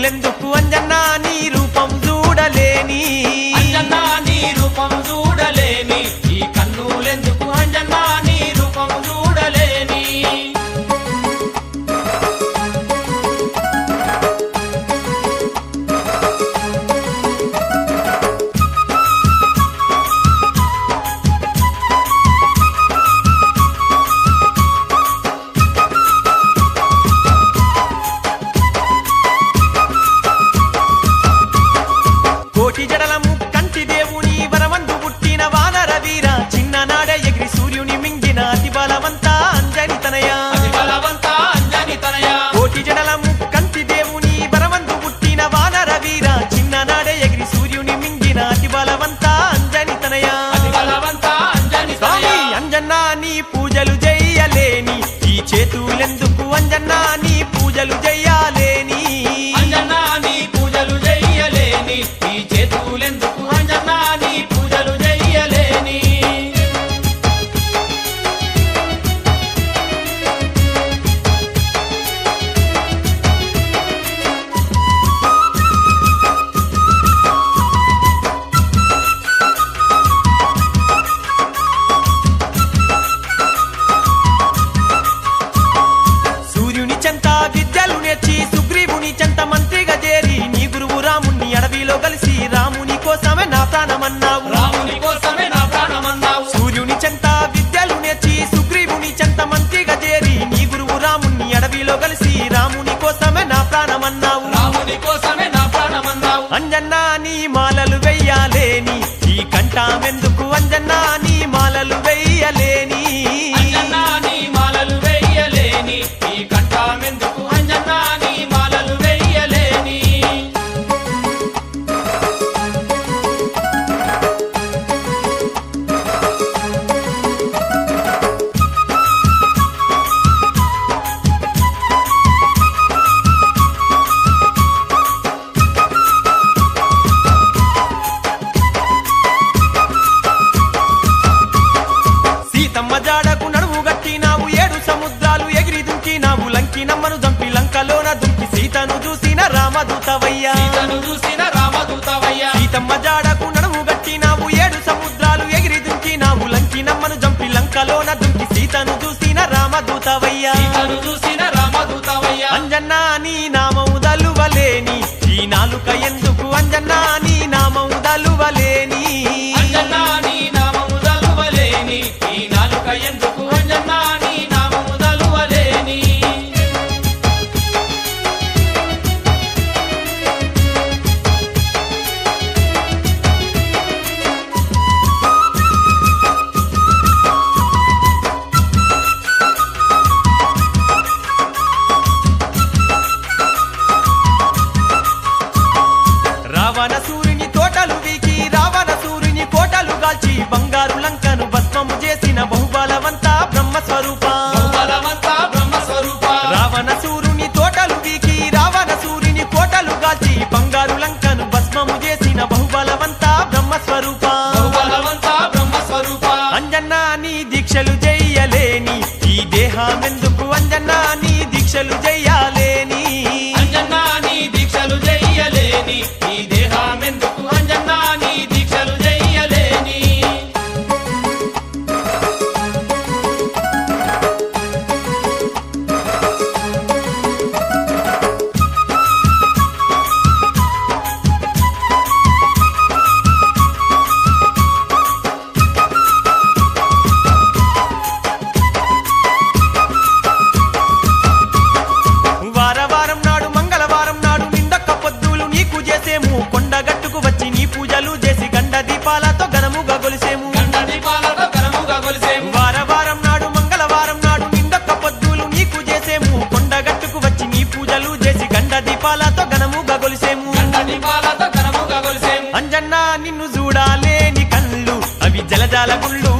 పూలెందుకు అంజన్నా అంజనా నీ పూజలు చెయ్యలేని ఈ చేతులెందుకు అంజనా నీ పూజలు చెయ్యాలేని అంజనా నీ పూజలు చెయ్యలేని ఈ చేతులెందుకు నమ్మను చంపి లంకలోన దుంపి సీతను చూసిన రామదూతవయ్యా. సీతను చూసిన రామదూతవయ్యా. సీతమ్మ జాడకు నడుము గట్టినావు ఏడు సముద్రాలు ఎగిరి దుంకి నావు లంకి నమ్మను చంపి లంకలోన దుంపి సీతను చూసిన రామదూతవయ్యా. సీతను చూసిన రామదూతవయ్యా. అంజన్నా నీ నామము దలువలేని ఈ నాలుక ఎందుకు అంజన్నా வேண்டும் என்று అంజన్నా నిన్ను చూడాలే నీ కళ్ళు. అవి జలజాల గుళ్ళు